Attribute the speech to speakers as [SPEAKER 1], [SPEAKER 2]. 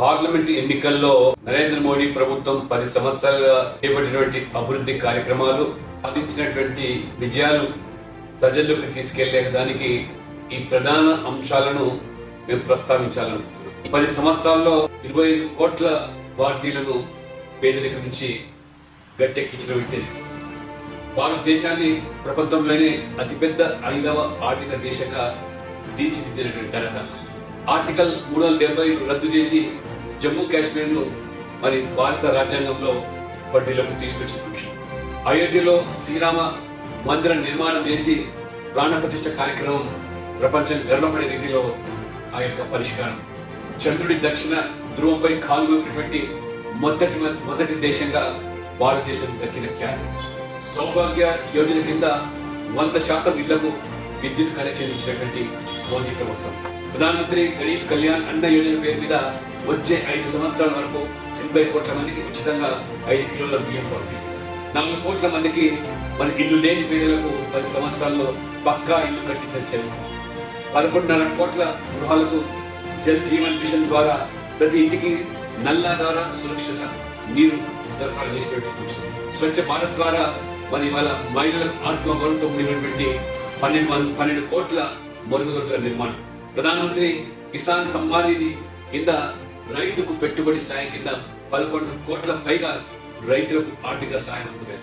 [SPEAKER 1] Parliament ఎన్నికల్లో నరేంద్ర మోడీ ప్రభుత్వం పది సంవత్సరాలుగా చేపట్టినటువంటి అభివృద్ధి కార్యక్రమాలు సాధించినటువంటి విజయాలు ప్రజల్లోకి తీసుకెళ్ళే దానికి ఈ ప్రధాన అంశాలను మేము ప్రస్తావించాలనుకుంటున్నాం. ఈ పది సంవత్సరాల్లో ఇరవై ఐదు కోట్ల భారతీయులను పేదరిక నుంచి గట్టెక్కించిన వ్యక్తి. భారతదేశాన్ని ప్రపంచంలోనే అతిపెద్ద ఐదవ ఆర్థిక దేశంగా తీర్చిదిద్దినటువంటి ఘనత. ఆర్టికల్ మూడు వందల డెబ్బై రద్దు చేసి జమ్మూ కాశ్మీర్ను మరి భారత రాజ్యాంగంలో పట్టీలకు తీసుకొచ్చింది. అయోధ్యలో శ్రీరామ మందిర నిర్మాణం చేసి ప్రాణప్రతిష్ఠ కార్యక్రమం ప్రపంచం గర్వపడే రీతిలో ఆ యొక్క పరిష్కారం. చంద్రుడి దక్షిణ ధ్రువంపై కాలు పెట్టి మొదటి మొదటి దేశంగా భారతదేశం దక్కిన ఖ్యాతి. సౌభాగ్య యోజన కింద వంద శాతం ఇళ్ళకు విద్యుత్ కనెక్షన్ ఇచ్చినటువంటి మోదీ ప్రభుత్వం ప్రధానమంత్రి గరీబ్ కళ్యాణ్ అన్న యోజన పేరు మీద వచ్చే ఐదు సంవత్సరాల వరకు ఎనభై కోట్ల మందికి ఉచితంగా ఐదు కిలోల బియ్యం పంపింది నాలుగు కోట్ల మందికి మన ఇల్లు లేని పేదలకు పది సంవత్సరాల్లో పక్కా ఇల్లు కట్టించిన చరిత్ర పదకొండున్నర కోట్ల గృహాలకు జల్ జీవన్ మిషన్ ద్వారా ప్రతి ఇంటికి నల్లా ద్వారా సురక్షిత నీరు సరఫరా చేసినటువంటి స్వచ్ఛ భారత్ ద్వారా మరి ఇవాళ మహిళలకు ఆత్మగౌరవంతో కూడినటువంటి పన్నెండు పన్నెండు కోట్ల మరుగుదొడ్ల నిర్మాణం. ప్రధానమంత్రి కిసాన్ సమ్మాన్ నిధి కింద రైతుకు పెట్టుబడి సాయం కింద పదకొండు కోట్ల పైగా రైతులకు ఆర్థిక సాయం అందుతుంది